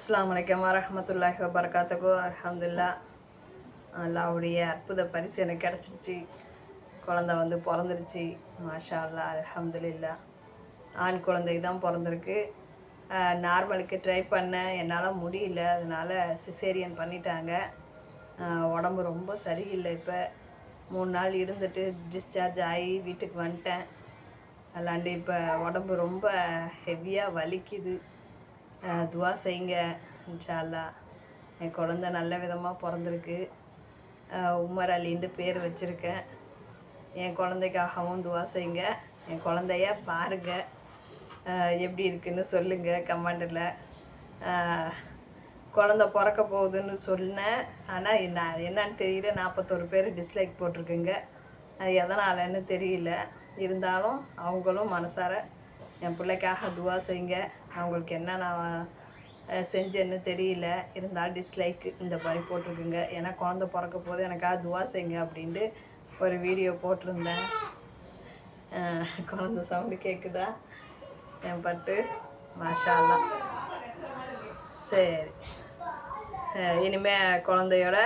அஸ்லாம் வலைக்கம் வரஹமத்துல்லாஹி வபரகாத்துக்கு அலமதுல்லா அல்லாவுடைய அற்புத பரிசு எனக்கு கிடச்சிருச்சு. குழந்த வந்து பிறந்துருச்சு. மாஷா அல்லா அலமதுல்லா ஆண் குழந்தை தான் பிறந்திருக்கு. நார்மலுக்கு ட்ரை பண்ணேன். என்னால் முடியல. அதனால் சிசேரியன் பண்ணிட்டாங்க. உடம்பு ரொம்ப சரியில்லை இப்போ. மூணு நாள் இருந்துட்டு டிஸ்சார்ஜ் ஆகி வீட்டுக்கு வந்துட்டேன். அல்லாண்டு இப்போ உடம்பு ரொம்ப ஹெவியாக வலிக்குது. துவா செய்யுங்க இன்ஷால்லா என் குழந்த நல்ல விதமாக பிறந்திருக்கு. உமர் அலின்ட்டு பேர் வச்சுருக்கேன். என் குழந்தைக்காகவும் துவா செய்யுங்க என் குழந்தைய பாருங்கள் எப்படி இருக்குன்னு சொல்லுங்கள் கமாண்டில். குழந்த பிறக்க போகுதுன்னு சொன்னேன். ஆனால் என்ன என்னன்னு தெரியல. நாற்பத்தோரு பேர் டிஸ்லைக் போட்டிருக்குங்க. அது எதனாலன்னு தெரியல. இருந்தாலும் அவங்களும் மனசார என் பிள்ளைக்காக துவா செய்யுங்க அவங்களுக்கு என்ன நான் செஞ்சேன்னு தெரியல. இருந்தாலும் டிஸ்லைக் இந்த மாதிரி போட்டிருக்குங்க. ஏன்னா குழந்த பிறக்க போது எனக்காக துவா செய்யுங்க அப்படின்ட்டு ஒரு வீடியோ போட்டிருந்தேன். குழந்த சவுண்டு கேட்குதா என் பட்டு? மாஷாலாம் சரி. இனிமேல் இனிமே குழந்தையோட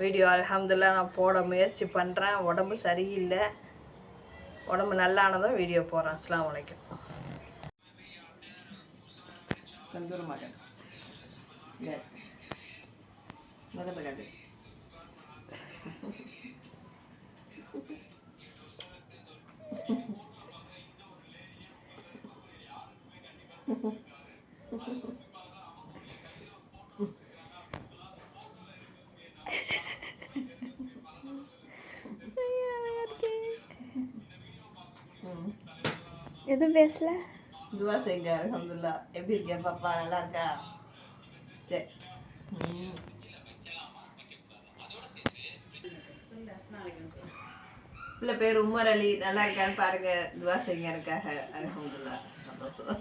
வீடியோ அல்ஹம்துலில்லா நான் போட முயற்சி பண்ணுறேன் உடம்பு சரியில்லை. உடம்பு நல்லானதும் வீடியோ போடுறேன். அஸ்லாம் வலைக்கும் தந்தூர் மகன் முதல் எதுவும் பேசல? துவா செய்யுங்க அலமதுல்லா எப்படி இருக்கேன் பாப்பா நல்லா இருக்கா சரி ம். பிள்ளை பேர் உமர் அலி நல்லா இருக்கான்னு பாருங்க துவா செய்யுங்க எனக்காக அலமதுல்லா சந்தோஷம்